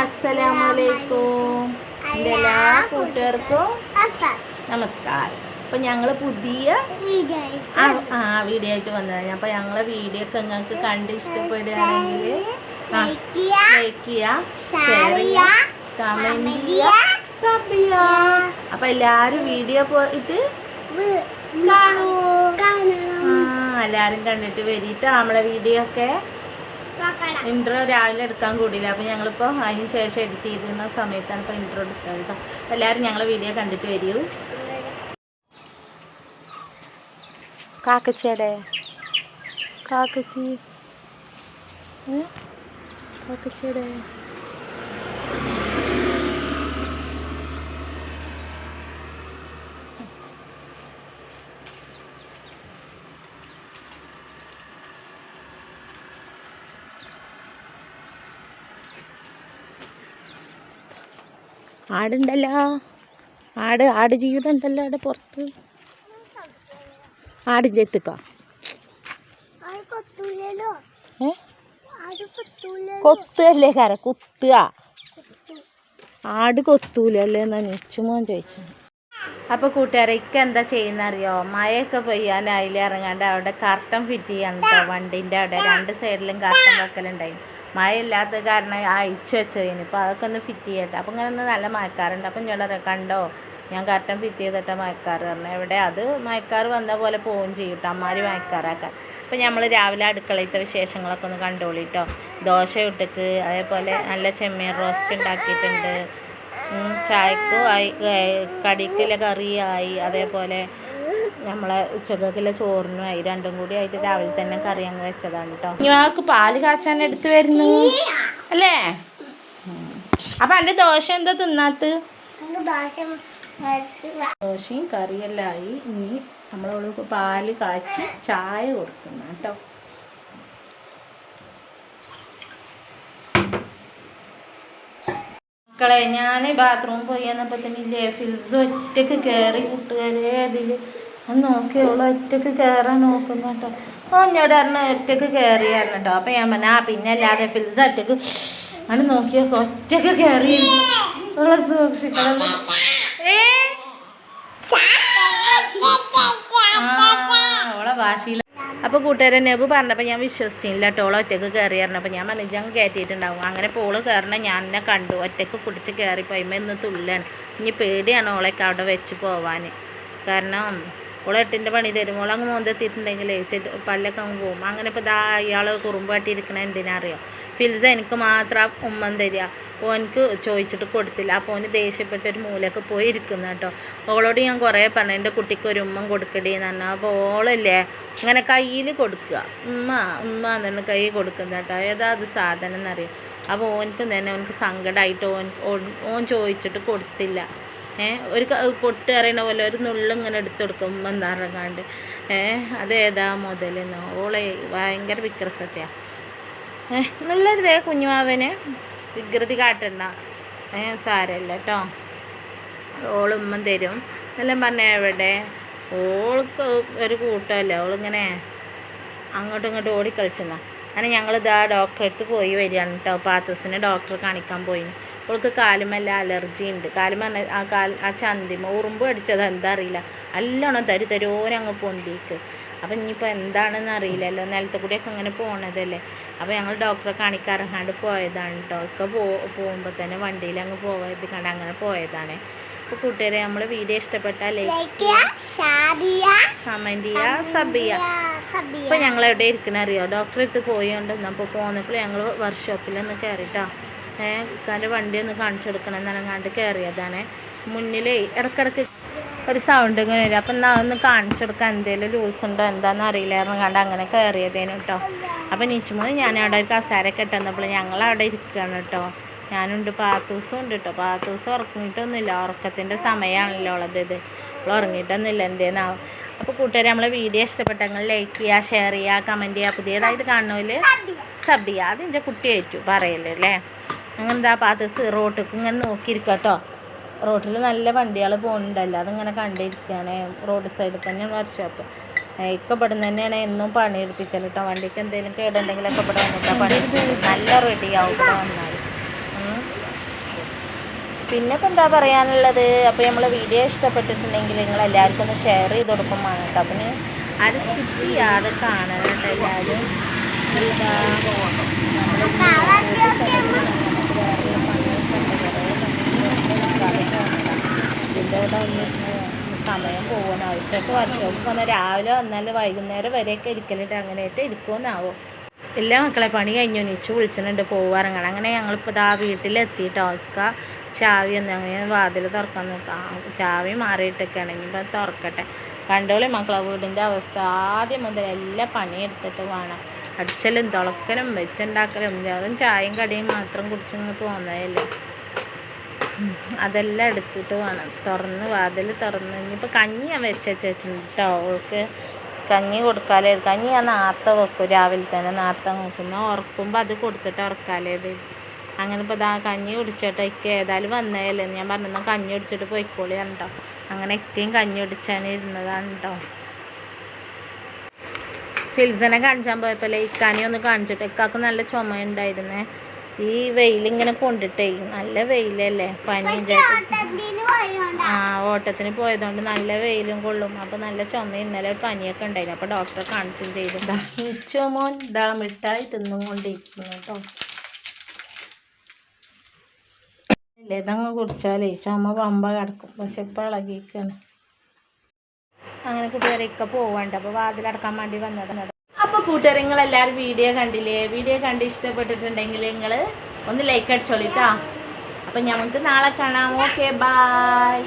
അസ്സലാമലൈക്കും എന്റെ എല്ലാ കൂട്ടുകാർക്കും നമസ്കാരം. അപ്പം ഞങ്ങൾ പുതിയ ആ വീഡിയോ ആയിട്ട് വന്നതാണ്. അപ്പം ഞങ്ങളെ വീഡിയോ ഒക്കെ നിങ്ങൾക്ക് കണ്ട് ഇഷ്ടപ്പെടുകയാണെങ്കിൽ ലൈക്ക് ചെയ്യുക ഷെയർ ചെയ്യുക കമന്റ് ചെയ്യുക സബ് ചെയ്യുക അപ്പം എല്ലാവരും വീഡിയോ പോയിട്ട് എല്ലാവരും കണ്ടിട്ട് വരിട്ടോ നമ്മളെ വീഡിയോ ഒക്കെ? ഇൻട്രോ രാവിലെ എടുക്കാൻ കൂടിയില്ല. അപ്പം ഞങ്ങളിപ്പോൾ അതിന് ശേഷം എഡിറ്റ് ചെയ്തിരുന്ന സമയത്താണ് ഇപ്പോൾ ഇൻട്രോ എടുത്തത് കേട്ടോ എല്ലാവരും ഞങ്ങളെ വീഡിയോ കണ്ടിട്ട് വരൂ. കാക്കച്ചേടെ കാക്കച്ചി? കാക്കച്ചേടെ ആടുണ്ടല്ലോ. ആട് ആട് ജീവിതം ഉണ്ടല്ലോ അവിടെ പുറത്ത്. ആടിന്റെ എത്തിക്കോ ഏ? കൊത്തുകയല്ലേ കര? കുത്തുക. ആട് കൊത്തൂലല്ലേ എന്നാ നെച്ചുമോ ചോദിച്ചു അപ്പോൾ കൂട്ടുകാരെ ഇക്ക എന്താ ചെയ്യുന്ന അറിയോ മഴയൊക്കെ പെയ്യാൻ ഇറങ്ങാണ്ട് അവിടെ കർട്ടൻ ഫിറ്റ് ചെയ്യാൻ കേട്ടോ വണ്ടീന്റെ അവിടെ രണ്ട് സൈഡിലും കർട്ടൻ വെക്കലുണ്ടായി. മഴ ഇല്ലാത്ത കാരണം അയച്ചു വെച്ചതിന്. ഇപ്പോൾ അതൊക്കെ ഒന്ന് ഫിറ്റ് ചെയ്യട്ടെ. അപ്പോൾ ഇങ്ങനെ ഒന്ന് നല്ല മയക്കാറുണ്ട് അപ്പം പറയാം കണ്ടോ? ഞാൻ കറക്റ്റ് ഫിറ്റ് ചെയ്തിട്ട് മയക്കാറ് പറഞ്ഞു. എവിടെ? അത് മയക്കാറ് വന്ന പോലെ പോവുകയും ചെയ്യും കേട്ടോ അമ്മാരി മയക്കാറാക്കാൻ അപ്പോൾ നമ്മൾ രാവിലെ അടുക്കളയിലത്തെ വിശേഷങ്ങളൊക്കെ ഒന്ന് കണ്ടോളിട്ടോ ദോശ ഇട്ടക്ക് അതേപോലെ നല്ല ചെമ്മീൻ റോസ്റ്റ് ഉണ്ടാക്കിയിട്ടുണ്ട്. ചായക്കും ആയി കറിയായി അതേപോലെ നമ്മളെ ഉച്ചക്കൊക്കെ ചോറിനും ആയി രണ്ടും കൂടി ആയിട്ട് രാവിലെ തന്നെ കറി അങ്ങ് വെച്ചതാണ് കേട്ടോ ഞങ്ങൾക്ക് പാൽ കാച്ചാൻ എടുത്ത് വരുന്നു. അല്ലേ. അപ്പൊ എന്റെ ദോശ എന്താ തിന്നാത്ത്? ദോശയും കറിയെല്ലാം ആയി. ഇനി നമ്മളോട് പാൽ കാച്ചി ചായ കൊടുക്കുന്ന കേട്ടോ. മക്കളെ ഞാൻ ബാത്റൂമിൽ പോയി എന്നപ്പോ തന്നെ ഇല്ലേ ഫിൽസ് ഒറ്റയ്ക്ക് കയറി കൂട്ടുകാരെ അതിൽ ഒന്ന് നോക്കിയോളൂ ഒറ്റയ്ക്ക് കയറാൻ നോക്കുന്നു കേട്ടോ. ഓ എന്നോട് അറിഞ്ഞ ഒറ്റയ്ക്ക് കയറിയായിരുന്നു കേട്ടോ അപ്പം ഞാൻ പറഞ്ഞു ആ പിന്നെ അല്ലാതെ ഫിൽസ് ഒറ്റയ്ക്ക് ആണ് നോക്കിയൊക്കെ ഒറ്റയ്ക്ക് കയറി ഓളെ സൂക്ഷിക്കണം. ഓളെ ഭാഷയിൽ. അപ്പോൾ കൂട്ടുകാരൻ നെബ് പറഞ്ഞപ്പോൾ ഞാൻ വിശ്വസിച്ചില്ല കേട്ടോ. ഓളെ ഒറ്റയ്ക്ക് കയറി പറഞ്ഞപ്പോൾ ഞാൻ മനസ്സിൽ കയറ്റിയിട്ടുണ്ടാവും അങ്ങനെ പോൾ കയറണം ഞാൻ എന്നെ കണ്ടു. ഒറ്റയ്ക്ക് പിടിച്ച് കയറിപ്പോയപ്പോൾ ഇന്ന് തുള്ളാണ്. ഇനി പേടിയാണ് ഓളൊക്കെ അവിടെ വെച്ച് പോവാൻ കാരണം ഓളെ എട്ടിന്റെ പണി തരും. ഓളങ്ങ് മോന്തെത്തിയിട്ടുണ്ടെങ്കിലേ ചെല്ലു പല്ലൊക്കെ അങ്ങ് പോകും അങ്ങനെ ഇപ്പോൾ ദാ ഇയാൾ കുറുമ്പ് കാട്ടിയിരിക്കണ എന്തിനാ അറിയോ ഫിൽസ എനിക്ക് മാത്രം ഉമ്മൻ തരിക. ഓനക്ക് ചോദിച്ചിട്ട് കൊടുത്തില്ല. അപ്പോൾ ഓന് ദേഷ്യപ്പെട്ട് ഒരു മൂലക്ക് പോയി ഇരിക്കുന്നു കേട്ടോ. ഓളോട് ഞാൻ കുറേ പറഞ്ഞു എന്റെ കുട്ടിക്ക് ഒരു ഉമ്മൻ കൊടുക്കടി എന്ന് അപ്പോൾ ഓളല്ലേ? ഇങ്ങനെ കയ്യിൽ കൊടുക്കുക. ഉമ്മ ഉമ്മ എന്നു കൈ കൊടുക്കുന്നത് കേട്ടോ. ഏതാ അത് സാധനം എന്നറിയാം? അപ്പോൾ ഓനക്ക് തന്നെ ഓനക്ക് സങ്കടമായിട്ട് ഓൻ ഓൻ- ചോദിച്ചിട്ട് കൊടുത്തില്ല. ഒരു പൊട്ട് അറിയണ പോലെ ഒരു നുള്ളിങ്ങനെ എടുത്തു കൊടുക്കും ഏ അതേതാ മുതലെന്നോ ഓളെ ഭയങ്കര വിക്രസത്തെയാണ് ഏഹ് എന്നുള്ളൊരുതേ കുഞ്ഞുമാവന് വികൃതി കാട്ടണ്ട. ഏഹ് സാരമില്ല കേട്ടോ ഓളുമ്മ തരും. എല്ലാം പറഞ്ഞ എവിടെ? ഓൾക്ക് ഒരു കൂട്ടമല്ല ഓളിങ്ങനെ അങ്ങോട്ടും ഇങ്ങോട്ടും ഓടിക്കളിച്ചെന്നാ അങ്ങനെ ഞങ്ങൾ ഇതാ ഡോക്ടറെ അടുത്ത് പോയി വരികയാണ് കേട്ടോ പാത്തസിനെ ഡോക്ടറെ കാണിക്കാൻ പോയി അവൾക്ക് കാലുമല്ല അലർജി ഉണ്ട്. കാലുമ ആ കാൽ ആ ചന്തിമ ഉറുമ്പ് അടിച്ചത് എന്താ അറിയില്ല. നല്ലോണം തരു തരോരങ്ങ് പൊന്തിക്ക്. അപ്പം ഇനിയിപ്പോൾ എന്താണെന്ന് അറിയില്ലല്ലോ. നിലത്ത് കൂടിയൊക്കെ അങ്ങനെ പോണതല്ലേ. അപ്പോൾ ഞങ്ങൾ ഡോക്ടറെ കാണിക്കാറങ്ങാണ്ട് പോയതാണ് കേട്ടോ ഒക്കെ പോ പോകുമ്പോൾ തന്നെ വണ്ടിയിൽ അങ്ങ് പോയത് കണ്ട് അങ്ങനെ പോയതാണ്. അപ്പോൾ കൂട്ടുകാരെ നമ്മൾ വീഡിയോ ഇഷ്ടപ്പെട്ടാൽ ലൈക്ക് കമന്റ് ചെയ്യുക സബ് ചെയ്യുക ഇപ്പം ഞങ്ങൾ എവിടെ ഇരിക്കണ അറിയോ ഡോക്ടറെ അടുത്ത് പോയോണ്ട് അപ്പോൾ പോന്നപ്പോൾ ഞങ്ങൾ വർക്ക്ഷോപ്പിൽ ഒന്ന് കയറിട്ടോ ഏഹ് വണ്ടി ഒന്ന് കാണിച്ചു കൊടുക്കണം എന്നങ്ങാണ്ട് കയറിയതാണ് മുന്നിലേ ഇടക്കിടക്ക് ഒരു സൗണ്ട് ഇങ്ങനെ വരും. അപ്പം എന്നാൽ ഒന്ന് കാണിച്ചു കൊടുക്കാൻ എന്തെങ്കിലും ലൂസ് ഉണ്ടോ എന്താണെന്ന് അറിയില്ലായിരുന്നു കണ്ട് അങ്ങനെ കയറിയതേനു കേട്ടോ അപ്പം നിച്ചുമോന് ഞാൻ അവിടെ ഒരു കസാരയൊക്കെ ഇട്ടുന്നപ്പോൾ ഞങ്ങൾ അവിടെ ഇരിക്കുകയാണ് കേട്ടോ ഞാനുണ്ട് പാത്തൂസും ഉണ്ട് കേട്ടോ പാത്തൂസം ഉറങ്ങിയിട്ടൊന്നുമില്ല. ഉറക്കത്തിന്റെ സമയമാണല്ലോ ഉള്ളത് ഇത്. അവൾ ഉറങ്ങിയിട്ടൊന്നുമില്ല. എന്തേന്നാവും അപ്പോൾ കൂട്ടുകാരെ നമ്മളെ വീഡിയോ ഇഷ്ടപ്പെട്ടെങ്കിൽ ലൈക്ക് ചെയ്യുക ഷെയർ ചെയ്യുക കമന്റ് ചെയ്യുക. പുതിയതായിട്ട് കാണുന്നതിൽ സബ് ചെയ്യുക. അത് എന്റെ കുട്ടി ആയിട്ടു പറയല്ലേ അല്ലേ അങ്ങനെ എന്താ പാത്തൂസ് റോട്ടിക്ക് ഇങ്ങനെ നോക്കിയിരിക്കുക കേട്ടോ റോട്ടിൽ നല്ല വണ്ടികൾ പോകുന്നുണ്ടല്ലോ. അതിങ്ങനെ കണ്ടിരിക്കുകയാണ്. റോഡ് സൈഡിൽ തന്നെയാണ് വർക്ക്ഷോപ്പ് ഇപ്പം തന്നെയാണ് എന്നും പണി എടുപ്പിച്ചത് കേട്ടോ വണ്ടിക്ക് എന്തെങ്കിലും കേടുണ്ടെങ്കിലൊക്കെ ഇവിടെ വന്നിട്ടാണ് പണി നല്ല റെഡിയാവും ഇവിടെ വന്നാൽ. പിന്നെ ഇപ്പം എന്താ പറയാനുള്ളത്? അപ്പോൾ നമ്മൾ വീഡിയോ ഇഷ്ടപ്പെട്ടിട്ടുണ്ടെങ്കിൽ നിങ്ങൾ എല്ലാവർക്കും ഒന്ന് ഷെയർ ചെയ്ത് കൊടുക്കും വേണം കേട്ടോ. അപ്പം അത് സ്കിപ്പ് ചെയ്യാതെ കാണണം കേട്ടോ എല്ലാവരും സമയം പോകുന്ന അവർക്കൊക്കെ വർഷം വന്നാൽ രാവിലെ വന്നാൽ വൈകുന്നേരം വരെയൊക്കെ ഇരിക്കലിട്ട് അങ്ങനെയായിട്ട് ഇരിക്കുമെന്നാവും. എല്ലാ മക്കളെ പണി കഴിഞ്ഞു. നിച്ച് വിളിച്ചിട്ടുണ്ട്. പോവാറങ്ങൾ അങ്ങനെ ഞങ്ങളിപ്പോൾ ഇതാ വീട്ടിലെത്തിയിട്ടോ. ഒക്കെ ചാവി എന്ന് അങ്ങനെ വാതിൽ തുറക്കാൻ നോക്കാം. ചാവി മാറിയിട്ടൊക്കെയാണ് ഇനിയിപ്പോൾ തുറക്കട്ടെ. കണ്ടോളി മക്കളെ വീടിന്റെ അവസ്ഥ. ആദ്യം മുതൽ എല്ലാ പണിയെടുത്തിട്ട് വേണം. അടിച്ചലും തുളക്കലും വെച്ചുണ്ടാക്കലും വെറും ചായയും കടിയും മാത്രം കുടിച്ചങ്ങ് പോകുന്നതല്ലേ അതെല്ലാം എടുത്തിട്ട് വേണം. തുറന്ന് വാതിൽ തുറന്ന് ഇനിയിപ്പോൾ കഞ്ഞി ഞാൻ വെച്ച് വെച്ചിട്ടുണ്ട് അവൾക്ക് കഞ്ഞി കൊടുക്കാലേ. കഞ്ഞി ഞാൻ നേരത്തെ വെക്കും. രാവിലെ തന്നെ നേരത്തെ നോക്കുന്ന ഉറക്കുമ്പോൾ അത് കൊടുത്തിട്ട് ഉറക്കാലേത് അങ്ങനെ ഇപ്പോൾ ഇതാ കഞ്ഞി കുടിച്ചോട്ടെ ഇക്ക് ഏതായാലും വന്നതല്ലേ. ഞാൻ പറഞ്ഞാൽ കഞ്ഞി കുടിച്ചിട്ട് പോയിക്കോളി കേട്ടോ അങ്ങനെ ഇക്കയും കഞ്ഞി കുടിച്ചാൻ ഇരുന്നതാണ് കേട്ടോ ഫിൽസനെ കാണിച്ചാൻ പോയപ്പോൾ ഇക്കാനെ ഒന്ന് കാണിച്ചിട്ട് ഇക്കാക്ക് നല്ല ചുമ ഉണ്ടായിരുന്നേ ഈ വെയിലിങ്ങനെ കൊണ്ടിട്ടേ നല്ല വെയിലല്ലേ പനി ആ ഓട്ടത്തിന് പോയതുകൊണ്ട് നല്ല വെയിലും കൊള്ളും. അപ്പോൾ നല്ല ചുമ ഇന്നലെ പനിയൊക്കെ ഉണ്ടായിരുന്നു. അപ്പോൾ ഡോക്ടറെ കാണിച്ചും ചെയ്തിട്ടാ ചുമോൻ ദാ മിഠായി തിന്നും കൊണ്ടിരിക്കുന്നു കേട്ടോ ഇല്ലേ ഇതങ്ങ് കുടിച്ചാലേ ചുമ പമ്പ കിടക്കും. പക്ഷെ ഇപ്പം ഇളകിയിരിക്കുകയാണ് അങ്ങനെ കൂട്ടുകാരൊക്കെ പോവണ്ട. അപ്പോൾ വാതിലടക്കാൻ വേണ്ടി വന്നത് അപ്പോൾ കൂട്ടുകാരെ നിങ്ങൾ എല്ലാവരും വീഡിയോ കണ്ടില്ലേ? വീഡിയോ കണ്ട് ഇഷ്ടപ്പെട്ടിട്ടുണ്ടെങ്കിൽ നിങ്ങൾ ഒന്ന് ലൈക്ക് അടിച്ചോളിട്ടാ അപ്പം നമുക്ക് നാളെ കാണാം. Okay bye